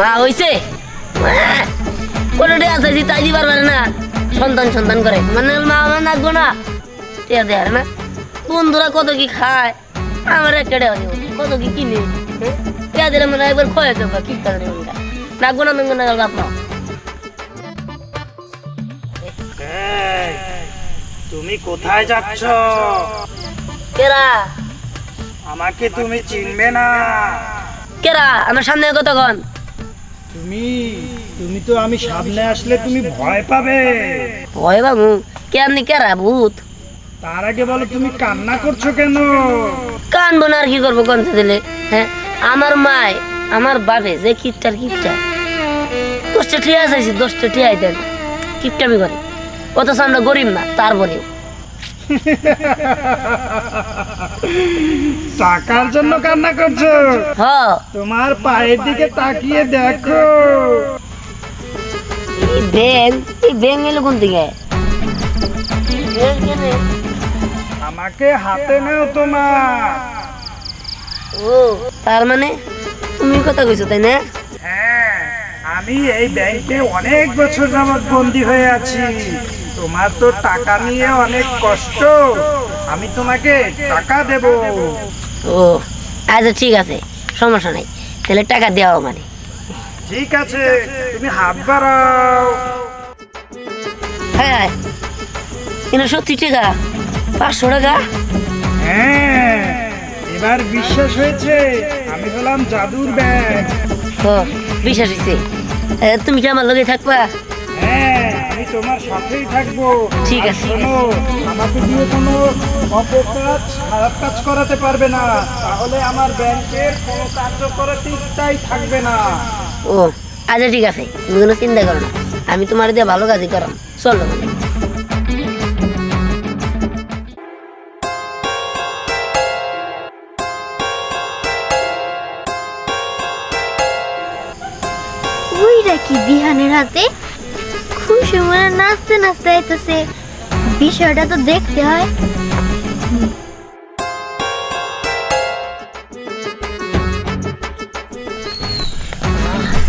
মা হইছে? কোনটা আছে যে তাই দিবার পারে না। সন্তান সন্তান করে। মানে মা আমার নাচবো না। টিয়া দেয় না। বন্ধুরা কত কি খায়? আমার একটা টিয়া দিব। কত কি কিনে? হ্যাঁ? টিয়া দিলে মানে একবার খয়ে যাব। কি নাচবো না মেঙ্গো না বাপ মা। তুমি কোথায় যাচ্ছ? কেরা? আমাকে তুমি চিনবে না। কেরা? আমার সামনে কতক্ষণ তুমি তুমি তো আমি সামনে আসলে তুমি ভয় পাবে। ভয় বাবু কেরা ভূত? তার আগে বলো তুমি কান্না করছ কেন? কানবো না আর কি করব কনতে দিলে? হ্যাঁ আমার মায় আমার বাপে যে কিপটার কিপটা। দশটা ঠিয়া চাইছি দশটা ঠিয়াই দেন। কিপটামি করে। অথচ আমরা গরিব না তারপরেও। টাকার জন্য কান্না করছ? হ তোমার পায়ের দিকে তাকিয়ে দেখো। ব্যাং এই ব্যাং এলো কোন দিকে? আমাকে হাতে নাও তোমার। ও তার মানে তুমি কথা কইছো তাই না? হ্যাঁ আমি এই ব্যাংকে অনেক বছর যাবৎ বন্দী হয়ে আছি। তোমার তো টাকা নিয়ে অনেক কষ্ট। আমি তোমাকে টাকা দেব। ও আচ্ছা ঠিক আছে সমস্যা নাই। তাহলে টাকা দেওয়া মানে। ঠিক আছে তুমি হাত বাড়াও। হ্যাঁ কিন্তু সত্যি টাকা? পাঁচশো টাকা? হ্যাঁ এবার বিশ্বাস হয়েছে আমি হলাম জাদুর ব্যাগ। ও বিশ্বাস হয়েছে। তুমি কি আমার লগে থাকবা? হ্যাঁ আমি তোমার সাথেই থাকব। ঠিক আছে, শোনো আমাকে দিয়ে কোনো অপকাজ খারাপ কাজ করাতে পারবে না। তাহলে আমার ব্যাংকের কোনো কার্যকরিতাই থাকবে না। ও আচ্ছা ঠিক আছে তুমি কোনো চিন্তা করো না। আমি তোমার দিয়ে ভালো কাজই করাম। চলো। কি বিহানের হাতে? খুশি মনে নাচতে নাচতে আইতেছে। বিষয়টা তো দেখতে হয়।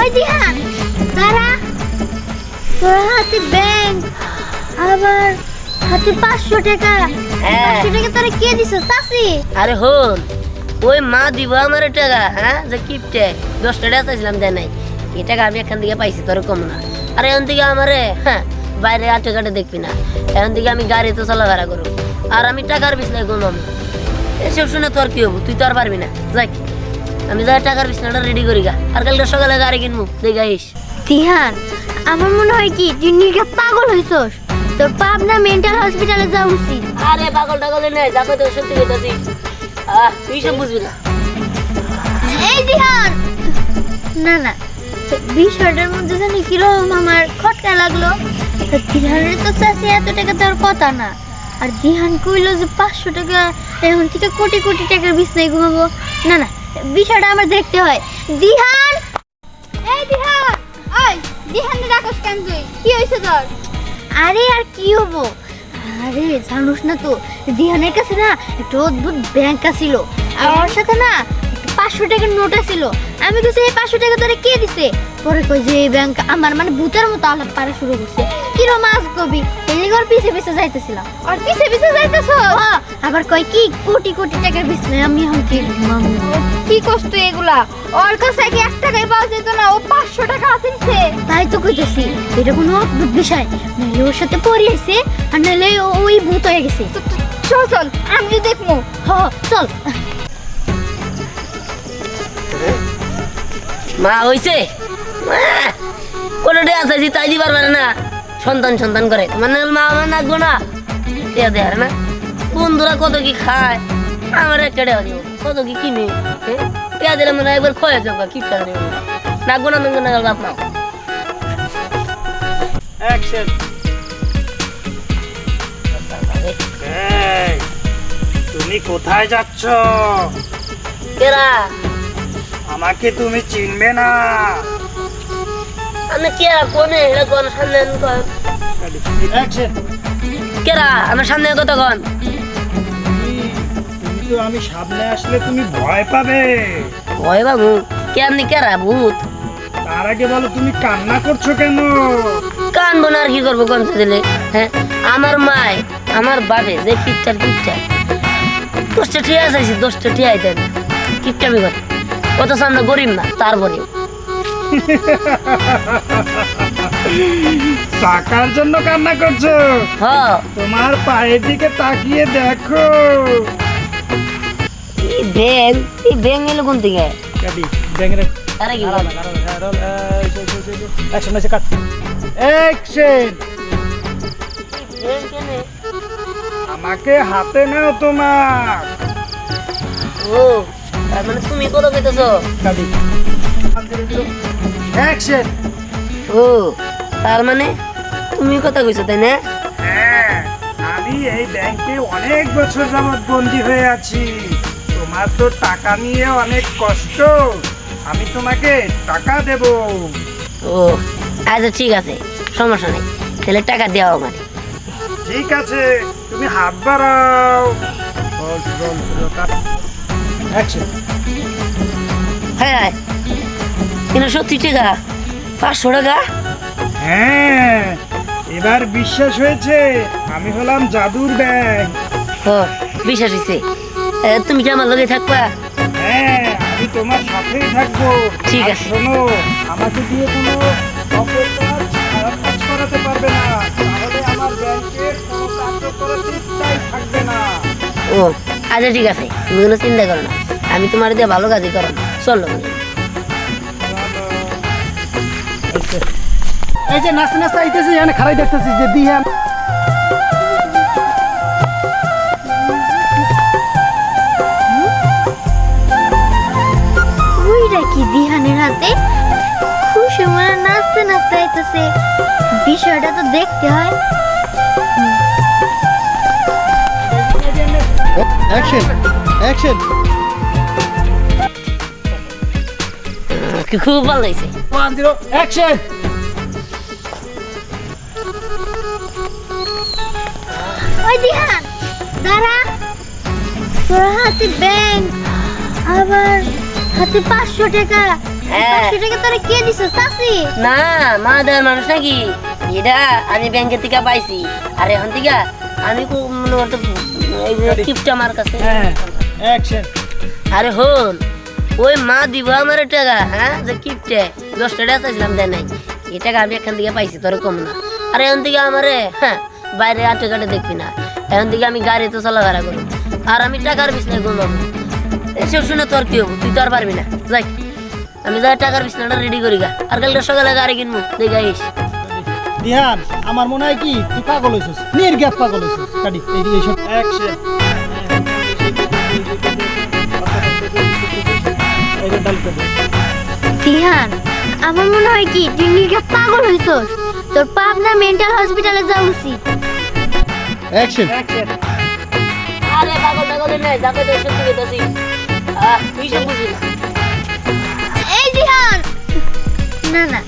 ওই দিহান দাঁড়া। তোর হাতে ব্যাংক আবার হাতে পাঁচশো টাকা। হ্যাঁ। পাঁচশো টাকা তোরা কে দিছ চাষি আরে হন ওই মা দিব আমার টাকা হ্যাঁ? যে কিপটে দশ টাকা চাইছিলাম দেয় নাই। এই টাকা আমি এখান থেকে পাইছি তোর কম না। আর এখন থেকে আমারে হ্যাঁ বাইরে আটে কাটে দেখবি না। এখন থেকে আমি গাড়ি তো চলাফেরা করব আর আমি টাকার বিছনায় ঘুমাম। এসব শুনে তোর কি হব? তুই তো আর পারবি না। যাই আমি যাই টাকার বিছনাটা রেডি করি গা। আর কালকে সকালে গাড়ি কিনবো দেখে আইস। দিহান আমার মনে হয় কি তুই নির্ঘাত পাগল হইছস। তোর পাবনা মেন্টাল হসপিটালে যাওয়া উচিত। আরে পাগল টাগল নেই যাবে তো সত্যি আহ তুই সব বুঝবি না। এই দিহান না না বিষয়টার মধ্যে জানি কীরকম আমার খটকা লাগল। দিহানের তো চাষি এত টাকা কথা না। আর দিহান কইলো যে পাঁচশো টাকা, এখন থেকে কোটি কোটি টাকার ঘুমাবো। না না, বিষয়টা আমার দেখতে হয়। দিহান এই দিহান ওই দিহান কেন তুই? কি হয়েছে তোর? আরে, আর কি হব? আরে, জানুস না তো দিহানের কাছে না একটা অদ্ভুত ব্যাংক আছিল। আর ওর সাথে না পাঁচশো টাকার নোট আছিল। আমি কিছু এই পাঁচশো টাকা তোরা কে দিছে? পরে কই যে এই ব্যাংক আমার মানে ভূতের মতো আলাপ পারা শুরু করছে। কিরম মাছ কবি? এলি ওর পিছে পিছে যাইতেছিলাম। আর পিছে পিছে যাইতেছ? আবার কই কি কোটি কোটি টাকার বিছনায় আমি এখন কি কি কষ্ট এগুলা? ওর কাছে কি এক টাকাই পাওয়া যেত না? ও পাঁচশো টাকা নিছে তাই তো কইতেছি এটা কোনো অদ্ভুত বিষয়। নাহলে ওর সাথে পড়িয়েছে আর নাহলে ওই ভূত হয়ে গেছে। চল চল আমি দেখব হ চল। মা হইছে? কোনটা আছে যে তাই দিবার পারে না। সন্তান সন্তান করে। মানে মা আমার নাচবো না টিয়া দেয় না। বন্ধুরা কত কি খায়? আমার একটা টিয়া দিব কত কি কিনে? টিয়া দিলে মানে একবার খয়ে যাব কি দেবো নাচবো না মেঙ্গো না বাপ অ্যাকশন তুমি কোথায় যাচ্ছ? কেরা আমাকে তুমি চিনবে না। আমি কেরা কোনে এটা কোন সামনে আন কর। আমার সামনে কত কন তুমি তো আমি সামনে আসলে তুমি ভয় পাবে। ভয় বাবু কে আপনি কেরা? ভূত? তার আগে বলো তুমি কান্না করছ কেন? কানবো না আর কি করব কমতে দিলে? হ্যাঁ? আমার মায় আমার বাবে যে কিপটার কিপটার। দশটা ঠিয়া চাইছি দশটা ঠিয়াই দেন। কিপটামি করে। কত সামনে গরিব না তারপরে টাকার জন্য কান্না করছ? হ। তোমার পায়ের দিকে তাকিয়ে দেখো। এই ব্যাং এই ব্যাং এলো কোন থেকে? কাটি ব্যাংরে আরে কি বলে? অ্যাকশন আছে কাট। অ্যাকশন আমাকে হাতে নাও তোমার। ও। তার মানে তুমি কত কইতেছো কাটি অ্যাকশন ও তার মানে তুমি কথা কইছো তাই না? হ্যাঁ আমি এই ব্যাংকে অনেক বছর যাবৎ বন্দি হয়ে আছি। তোমার তো টাকা নিয়ে অনেক কষ্ট। আমি তোমাকে টাকা দেব। ও আচ্ছা ঠিক আছে সমস্যা নেই। তাহলে টাকা দেওয়া মানে ঠিক আছে তুমি হাত বাড়াও। হ্যাঁ কিন্তু সত্যি টাকা পাঁচশো টাকা। হ্যাঁ এবার বিশ্বাস হয়েছে আমি হলাম জাদুর ও বিশ্বাস হয়েছে। তুমি কি আমার লগে থাকবা? হ্যাঁ আমি তোমার সাথেই থাকব। ঠিক আছে। শোনো আমাকে দিয়ে কোনো কাজ করাতে পারবে না। তাহলে আমার ব্যাংকের কোনো কার্যকরতাই থাকবে না। ও আচ্ছা ঠিক আছে। তুমি কোনো চিন্তা করো না। আমি তোমার দিয়ে ভালো কাজই করো চলো। এই যে নাচতে নাচতে আইতেছি এখানে খারাই দেখতেছি যে দিহান। ওইটা কি দিহানের হাতে? খুশি মনে নাচতে নাচতে আইতেছে। বিষয়টা তো দেখতে হয়। অ্যাকশন অ্যাকশন খুব ভালো লাগছে ওয়ান জিরো অ্যাকশন ওই দিহান দাঁড়া তোর হাতে ব্যাংক আবার হাতে পাঁচশো টাকা। পাঁচশো টাকা তোরা কে দিছ চাষি না মা দেওয়ার মানুষ নাকি এটা আমি ব্যাংকের থেকে পাইছি আর এখন থেকে আমি আমার কাছে অ্যাকশন আরে হন ওই মা দিব আমার টাকা হ্যাঁ? যে কিপটে দশ টাকা চাইছিলাম দেয় নাই। এই টাকা আমি এখান থেকে পাইছি তোর কম না। আর এখন থেকে আমারে হ্যাঁ বাইরে আটে কাটে দেখবি না। এখন থেকে আমি গাড়িতে চলাফেরা করব আর আমি টাকার বিছনায় ঘুমাবো এসব শুনে তোর কি হব? তুই তো আর পারবি না। যাই আমি যাই টাকার বিছনাটা রেডি করি গা। আর কালকে সকালে গাড়ি কিনবো দেখে আইস। দিহান আমার মনে হয় কি তুই পাগল হইছিস। নির্গ্যাপ পাগল হইছিস। কাটি এই এইসব অ্যাকশন এইটা ডাল করে দে। আমার মনে হয় কি তুই নিজে পাগল হইছস। তোর পাবনা মেন্টাল হসপিটালে যাওয়া উচিত। অ্যাকশন অ্যাকশন আরে পাগল নাই যাকে তো সত্যি কইতাছি আহ তুই সব বুঝবি না। এই দিহান না না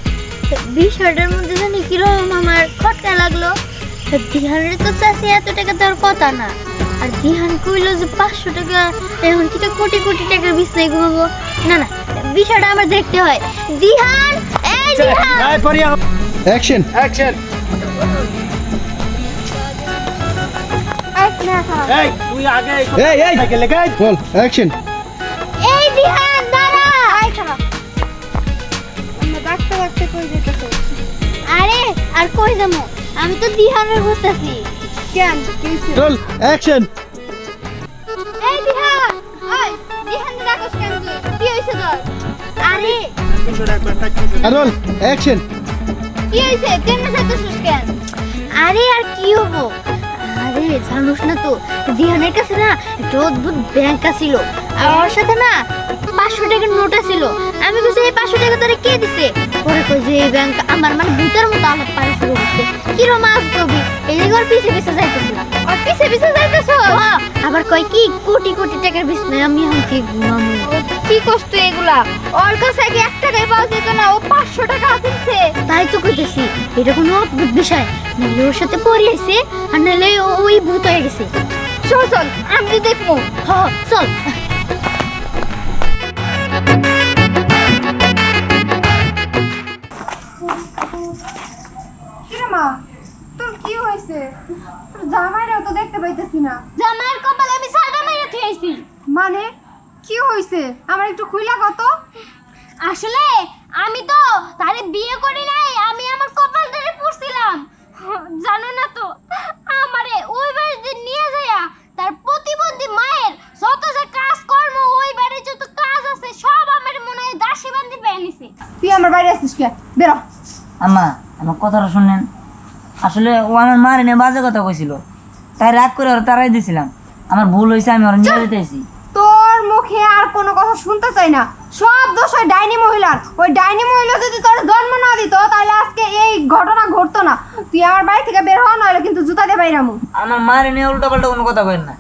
বিষয়টার মধ্যে জানি কীরকম আমার খটকা লাগল। দিহানের তো চাষি এত টাকা দেওয়ার কথা না। আর দিহান কইলো যে পাঁচশো টাকা এখন থেকে কোটি কোটি টাকার বিছনায় ঘুমাবো? না না বিষয়টা আমার দেখতে হয়। দিহান এই দিহান! অ্যাকশন অ্যাকশন এই তুই আগে এই এই সাইকেল লেগে বল অ্যাকশন এই দিহান দাঁড়া! আরে আর কই যাব? আমি তো দিহানের ঘুরতেছি কেন? রোল অ্যাকশন এই দিহান! ওই দিহান রাখস কেন কি হইছে তোর? আরে রোল অ্যাকশন কি হইছে কেমনে যাইতেছিস কেন? আরে আর কি হব? আরে জানোস না তো দিহানের কাছে না একটা অদ্ভুত ব্যাংক ছিল আর ওর সাথে না পাঁচশো টাকার নোট ছিল আমি বুঝি এই পাঁচশো টাকা তোরে কে দিছে? পরে কই যে এই ব্যাংক আমার মানে ভূতের মতো আমার পায়ে শুরু করছে। কিরম আজ কবি এই পিছে পিছে যাইতেছিলাম ওর পিছে পিছে যাইতেছ আবার কয় কি? কোটি কোটি টাকার বিছনায় আমি এখন কি কি কষ্ট এগুলা? ওর কাছে কি এক টাকাই পাওয়া যেত না ও পাঁচশো টাকা হাতিছে। তাই তো কইতেছি এটা কোনো অদ্ভুত বিষয়। নাহলে ওর সাথে পড়িয়েছে আর নাহলে ওই ভূত হয়ে গেছে। চল চল আমি দেখব। হ, চল। জামাইরাও তো দেখতে পাইতেছি না। জামাইয়ের কপালে আমি সাদা মেরে থুইছি মানে কি হইছে? আমার একটু খুইলা কত আসলে আমি তো তারে বিয়ে করি নাই আমি আমার কপাল ধরে পড়ছিলাম। জানো না তো আমারে ওই বাড়িতে নিয়ে যাইয়া তার প্রতিবন্ধী মায়ের যত যে কাজ কর্ম ওই বাড়ির যত কাজ আছে সব আমার মনে হয় দাসী বান্ধি পেয়ে নিছে। তুই আমার বাড়ি আসছিস কে? বেরো। আম্মা আমার কথাটা শুনেন। আসলে ও আমার মারে নিয়ে বাজে কথা কইছিল। তাই রাগ করে ওরা তারাই দিছিলাম। আমার ভুল হয়েছে আমি ওরা নিয়ে যেতেছি। তোর মুখে আর কোনো কথা শুনতে চাই না। সব দোষ ওই ডাইনি মহিলার। ওই ডাইনি মহিলা যদি তোর জন্ম না দিত তাহলে আজকে এই ঘটনা ঘটতো না। তুই আমার বাড়ি থেকে বের হওয়া নইলে কিন্তু জুতা দিয়ে বাইরামু আমার মারে নিয়ে উল্টো পাল্টা কোনো কথা কইন না।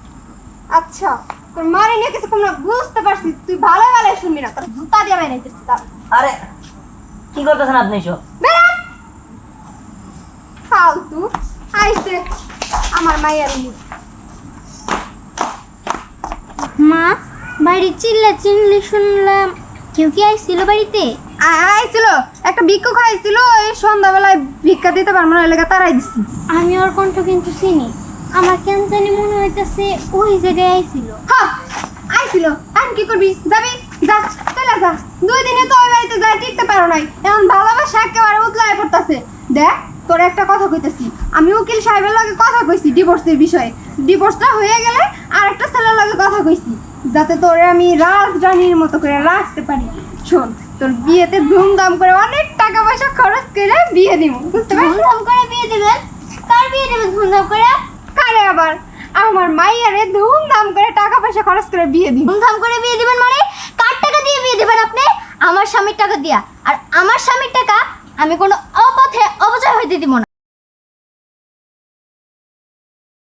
আচ্ছা তোর মারে নিয়ে কিছু কম না বুঝতে পারছি। তুই ভালো ভালো শুনবি না তোর জুতা দিয়ে বাইরাইতেছি তার আরে কি করতেছেন আপনি সব ফালতু। আইছে আমার মায়ের মুখ। মা বাড়ি চিল্লা চিল্লি শুনলাম। কেউ কি আইছিল বাড়িতে? আইছিল। একটা ভিক্ষুক আইছিল এই সন্ধ্যাবেলায় ভিক্ষা দিতে পারব না এলাকা তারাই দিছি। আমি ওর কণ্ঠ কিন্তু চিনি। আমার কেন জানি মনে হইতেছে ওই জায়গায় আইছিল। হ্যাঁ আইছিল। এখন কি করবি? যাবি? যা চলে যা। দুই দিনে তো ওই বাড়িতে যাই টিকতে পারো নাই। এখন ভালোবাসা একেবারে উতলায় পড়তাছে। দেখ তোর একটা কথা কইতেছি। আমি উকিল সাহেবের লগে কথা কইছি ডিভোর্সের বিষয়ে। ডিভোর্সটা হয়ে গেলে আর একটা ছেলের লগে কথা কইছি যাতে তোরে আমি রাজরানীর মতো করে রাখতে পারি। শোন তোর বিয়েতে ধুমধাম করে অনেক টাকা পয়সা খরচ করে বিয়ে দিব বুঝতে পারছিস? ধুমধাম করে বিয়ে দিবেন কার বিয়ে দিবেন ধুমধাম করে? কারে আবার? আমার মাইয়ারে ধুমধাম করে টাকা পয়সা খরচ করে বিয়ে দিব। ধুমধাম করে বিয়ে দিবেন মানে? কার টাকা দিয়ে বিয়ে দিবেন আপনি? আমার স্বামীর টাকা দিয়া। আর আমার স্বামীর টাকা আমি কোনো অপথে অপচয় হইতে দিব না।